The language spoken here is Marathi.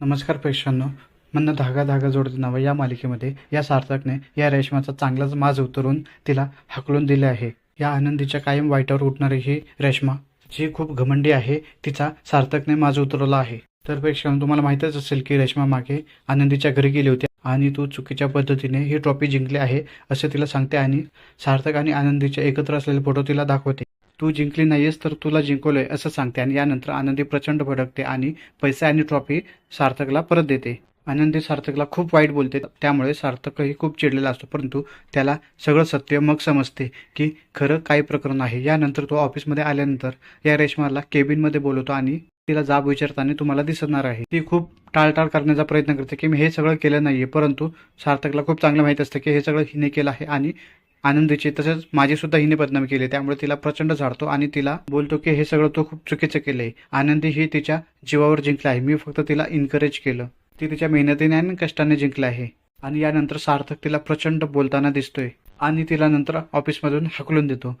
नमस्कार प्रेक्षकांनो म्हणणं धागा धागा जोडते नावं या मालिकेमध्ये. या सार्थकने या रेशमाचा चांगलाच माज उतरून तिला हाकलून दिले आहे. या आनंदीच्या कायम वाईटावर उठणारी ही रेशमा जी खूप घमंडी आहे तिचा सार्थकने माज उतरवला आहे. तर प्रेक्षकांनो तुम्हाला माहीतच असेल की रेशमा मागे आनंदीच्या घरी गेली होती आणि तू चुकीच्या पद्धतीने ही ट्रॉफी जिंकली आहे असे तिला सांगते आणि सार्थक आणि आनंदीचे एकत्र असलेले फोटो तिला दाखवते. तू जिंकली नाहीयेस तर तुला जिंकवलंय असं सांगते. आणि यानंतर आनंदी प्रचंड भडकते आणि पैसे आणि ट्रॉफी सार्थकला परत देते. आनंदी सार्थकला खूप वाईट बोलते त्यामुळे सार्थकही खूप चिडलेला असतो. परंतु त्याला सगळं सत्य मग समजते की खरं काय प्रकरण आहे. यानंतर तो ऑफिसमध्ये आल्यानंतर या रेशमाला केबिनमध्ये बोलवतो आणि तिला जाब विचारताना तुम्हाला दिसणार आहे. ती खूप टाळटाळ करण्याचा प्रयत्न करते की मी हे सगळं केलं नाहीये परंतु सार्थकला खूप चांगलं माहीत असतं की हे सगळं हिने केलं आहे आणि आनंदीची. तसेच माझी सुद्धा हिने बदनामी केली. त्यामुळे तिला प्रचंड झाडतो आणि तिला बोलतो की हे सगळं तो खूप चुकीचं केलंय. आनंदी ही तिच्या जीवावर जिंकला आहे. मी फक्त तिला इन्करेज केलं. ती तिच्या मेहनतीने आणि कष्टाने जिंकलं आहे. आणि यानंतर सार्थक तिला प्रचंड बोलताना दिसतोय. आणि तिला नंतर ऑफिसमधून हकलून देतो.